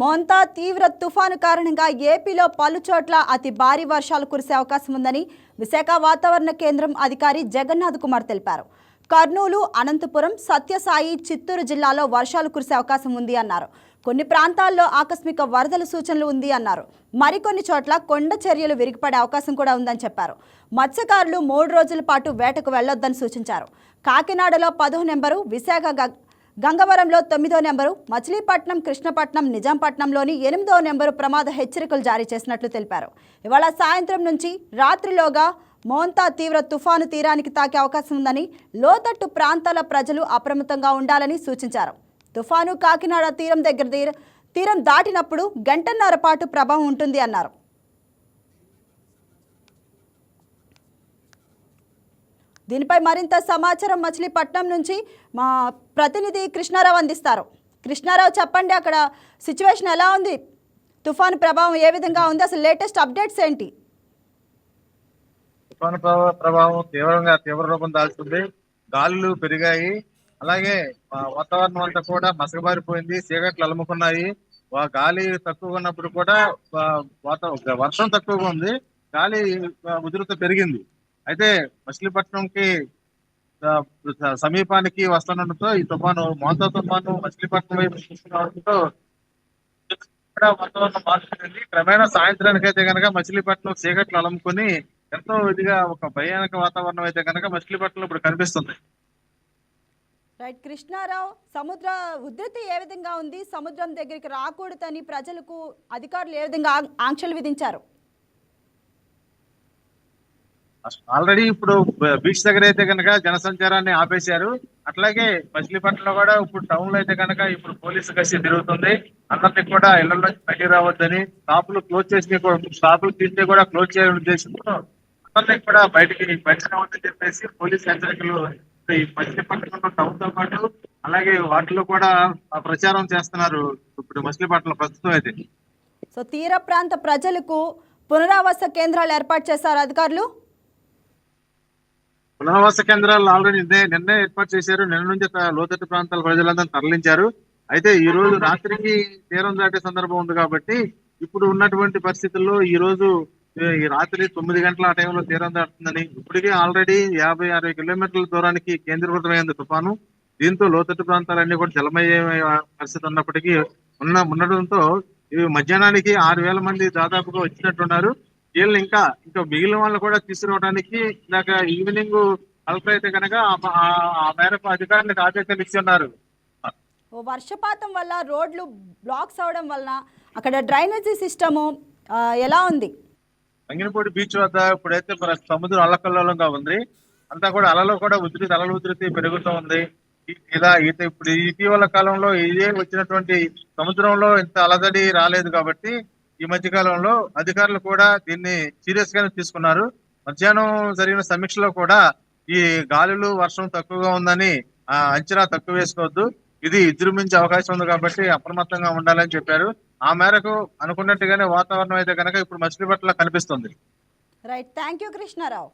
మోంతా తీవ్ర తుఫాను కారణంగా ఏపీలో పలు చోట్ల అతి భారీ వర్షాలు కురిసే అవకాశం ఉందని విశాఖ వాతావరణ కేంద్రం అధికారి జగన్నాథ్ కుమార్ తెలిపారు. కర్నూలు అనంతపురం సత్యసాయి చిత్తూరు జిల్లాలో వర్షాలు కురిసే అవకాశం ఉంది అన్నారు. కొన్ని ప్రాంతాల్లో ఆకస్మిక వరదల సూచనలు ఉంది అన్నారు. మరికొన్ని చోట్ల కొండ చర్యలు విరిగిపడే అవకాశం కూడా ఉందని చెప్పారు. మత్స్యకారులు మూడు రోజుల పాటు వేటకు వెళ్ళొద్దని సూచించారు. కాకినాడలో పదో నెంబరు విశాఖ గంగవరంలో తొమ్మిదో నెంబరు మచిలీపట్నం కృష్ణపట్నం నిజాంపట్నంలోని ఎనిమిదో నెంబరు ప్రమాద హెచ్చరికలు జారీ చేసినట్లు తెలిపారు. ఇవాళ సాయంత్రం నుంచి రాత్రిలోగా మోంతా తీవ్ర తుఫాను తీరానికి తాకే అవకాశం ఉందని లోతట్టు ప్రాంతాల ప్రజలు అప్రమత్తంగా ఉండాలని సూచించారు. తుఫాను కాకినాడ తీరం దగ్గర తీర తీరం దాటినప్పుడు గంటన్నర పాటు ప్రభావం ఉంటుంది అన్నారు. దీనిపై మరింత సమాచారం మచిలీపట్నం నుంచి మా ప్రతినిధి కృష్ణారావు అందిస్తారు. కృష్ణారావు చెప్పండి అక్కడ సిచ్యువేషన్ ఎలా ఉంది? తుఫాను ప్రభావం ఏ విధంగా ఉంది? అసలు లేటెస్ట్ అప్డేట్స్ ఏంటి? తుఫాను ప్రభావం తీవ్రంగా తీవ్ర రూపం దాల్చుకుంది గాలులు పెరిగాయి. అలాగే వాతావరణం అంతా కూడా మసకబారిపోయింది. చీకట్లు అలుముకున్నాయి. వా- గాలి తక్కువగా ఉన్నప్పుడు కూడా వాతావరణం వర్షం తక్కువగా ఉంది. గాలి ఉధృత పెరిగింది. అయితే మచిలీపట్నంకి సమీపానికి వస్తుండటంతో ఈ తుఫాను మోతా తుఫాను మచిలీపట్నం వైపు తీసుకురావడంతో వాతావరణం మార్చుకుంది క్రమేణా సాయంత్రానికి అయితే కనుక మచిలీపట్నం చీకట్లు అలముకుని ఎంతో ఇదిగా ఒక భయానక వాతావరణం అయితే కనుక మచిలీపట్నం ఇప్పుడు కనిపిస్తుంది. రైట్ కృష్ణారావు సముద్ర ఉధృతి ఏ విధంగా ఉంది? సముద్రం దగ్గరికి రాకూడదని ప్రజలకు అధికారులు ఏ విధంగా ఆంక్షలు విధించారు? ఆల్రెడీ ఇప్పుడు బీచ్ దగ్గర అయితే కనుక జనసంచారాన్ని ఆపేశారు. అట్లాగే మచిలీపట్నంలో కూడా ఇప్పుడు టౌన్లో అయితే కనుక ఇప్పుడు పోలీసు కసి తిరుగుతుంది. అందరినీ కూడా ఇళ్ళలో బయటికి రావద్దని షాపులు క్లోజ్ చేసి షాపులు తీస్తే కూడా క్లోజ్ చేయాలని ఉద్దేశంతో అందరినీ కూడా బయటికి బయటకు రావద్దని చెప్పేసి పోలీసు హెచ్చరికలు ఈ మచిలీపట్నంలో టౌన్తో పాటు అలాగే వాటిలో కూడా ఆ ప్రచారం చేస్తున్నారు ఇప్పుడు మచిలీపట్నం ప్రస్తుతం అయితే. సో తీర ప్రాంత ప్రజలకు పునరావాస కేంద్రాలు ఏర్పాటు చేశారు అధికారులు. పునరావాస కేంద్రాలు ఆల్రెడీ నిన్నే నిన్నే ఏర్పాటు చేశారు. నిన్న నుంచి లోతట్టు ప్రాంతాల ప్రజలందరూ తరలించారు. అయితే ఈ రోజు రాత్రికి తీరం దాటే సందర్భం ఉంది కాబట్టి ఇప్పుడు ఉన్నటువంటి పరిస్థితుల్లో ఈ రోజు ఈ రాత్రి తొమ్మిది గంటల ఆ టైంలో తీరం దాటుతుందని ఇప్పటికే ఆల్రెడీ యాభై అరవై కిలోమీటర్ల దూరానికి కేంద్రీకృతమైంది తుఫాను. దీంతో లోతట్టు ప్రాంతాలన్నీ కూడా జలమయ్యే పరిస్థితి ఉన్నప్పటికీ ఉన్న ఉండడంతో ఇవి మధ్యాహ్నానికి ఆరు వేల మంది దాదాపుగా వచ్చినట్టున్నారు. వీళ్ళు ఇంకా ఇంకా మిగిలిన వాళ్ళు కూడా తీసుకురావడానికి ఇందాక ఈవినింగ్ కలెక్టర్ అయితే కనుక ఆ- మేరకు అధికారులకు ఆదేశాలు ఇచ్చి ఉన్నారు వర్షపాతం వల్ల రోడ్లు బ్లాక్స్ అవడం వలన అక్కడ డ్రైనేజీ సిస్టము ఎలా ఉంది? మంగినపూడి బీచ్ వద్ద ఇప్పుడైతే మన సముద్రం అల్లకల్లోలంగా ఉంది. అంతా కూడా అలలో కూడా ఉధృతి అలల ఉధృతి పెరుగుతూ ఉంది. ఇలా ఈత ఇప్పుడు ఇటీవల కాలంలో ఇదే వచ్చినటువంటి సముద్రంలో ఇంత అలజడి రాలేదు కాబట్టి ఈ మధ్య కాలంలో అధికారులు కూడా దీన్ని సీరియస్ గానే తీసుకున్నారు. మధ్యాహ్నం జరిగిన సమీక్షలో కూడా ఈ గాలులు వర్షం తక్కువగా ఉందని ఆ అంచనా తక్కువ వేసుకోవద్దు. ఇది విజృంభించే అవకాశం ఉంది కాబట్టి అప్రమత్తంగా ఉండాలని చెప్పారు. ఆ మేరకు అనుకున్నట్టుగానే వాతావరణం అయితే కనుక ఇప్పుడు మచిలీపట్ల కనిపిస్తుంది. Right thank you Krishnarao